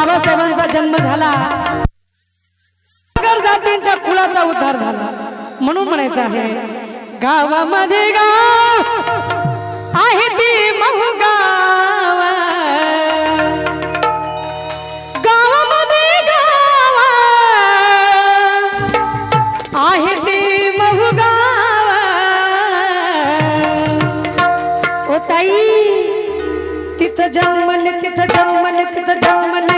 बाबासाहेबांचा जन्म झाला. जातींच्या कुळाचा उद्धार झाला. म्हणून म्हणायचं आहे गावामध्ये गाव आहे ती महगाव. गावामध्ये गाव आहे ती महगाव. ओ ताई तिथं जन्मले तिथं जन्मले तिथं जन्मले.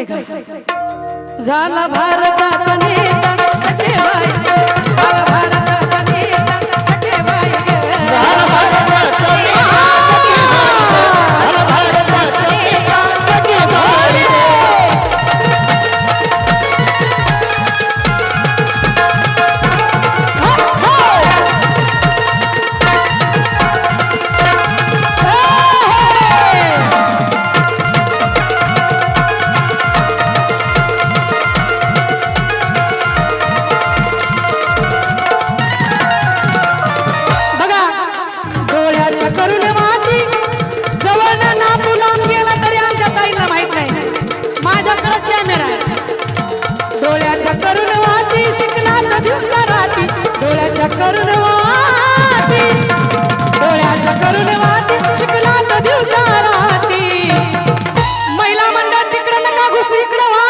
मंडळ का झाला भारताचा नेता सखेबाई झाला भारताचा नेता करून वाटी शिकला तर दिवसा राती. डोळ्याच्या करून वाटी. डोळ्याच्या करून वाटी शिकला दिवसा राती. महिला मंडळ तिकडं नका घुसू इकडं वा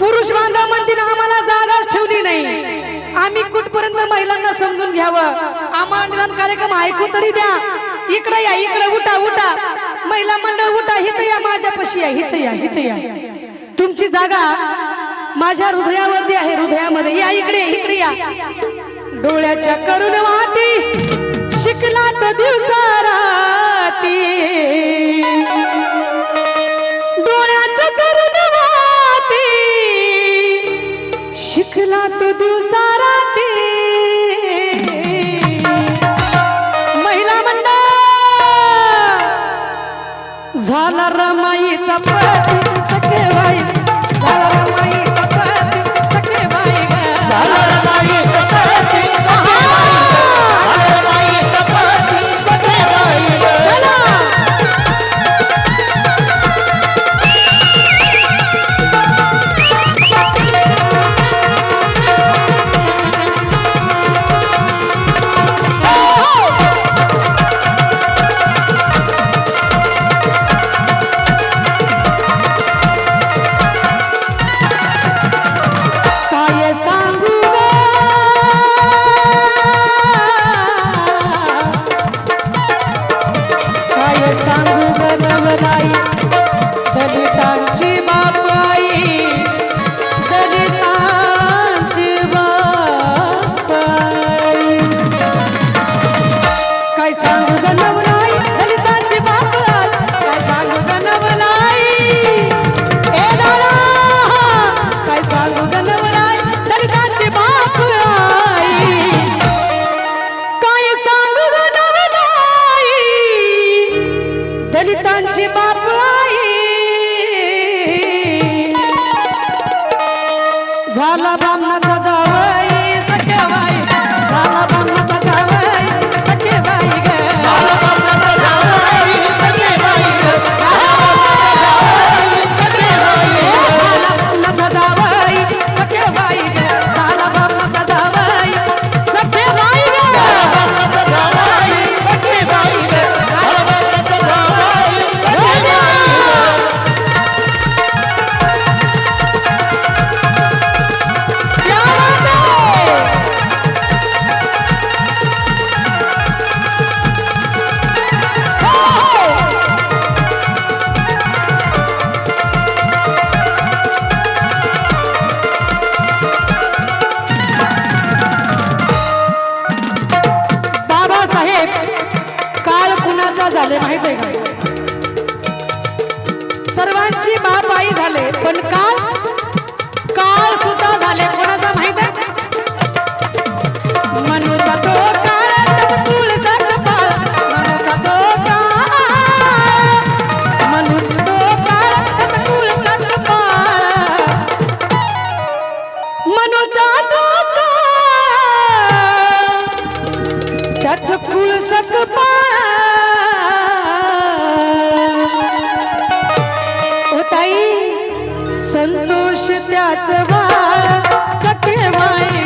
पुरुष बांधव म्हणतील आम्हाला जागाच ठेवली नाही. आम्ही कुठपर्यंत महिलांना समजून घ्यावं? आम्हाला निदान कार्यक्रम ऐकू तरी द्या. इकडे या इकडे उठा उठा. महिला मंडळ उठा. हिथं या माझ्यापाशी या हिथं या हिथं या. तुमची जागा माझ्या हृदयावरती आहे हृदयामध्ये. या इकडे इकडे या. डोळ्याच्या करून वाती शिकला तर दिवसा राती डोळ्याच्या करून वाती शिकला तो दिवसा दलितांची बाप आई. झाला बामना आजी बाप आई झाले. पण काल संतोष त्याच वा सखे माई.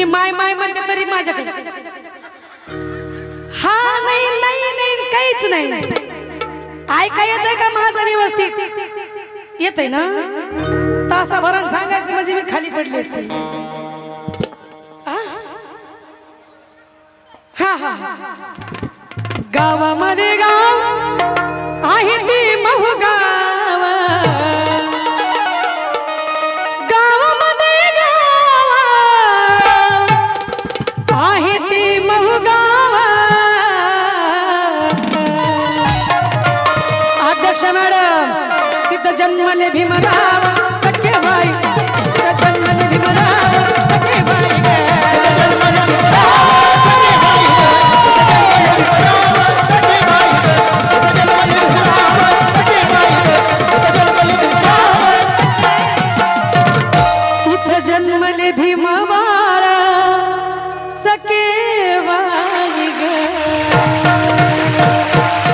मी माय माय म्हणते तरी माझ्याकडे. हा नाही नाही नाही काहीच नाही. ऐका येत आहे का माझा व्यवस्थित? येत आहे ना? तासाभर सांगायचं म्हणजे मी खाली पडली असते. गावामध्ये गाव आहे ती. जन्मने भीमराव सख्य भाई जन्मने भीमराव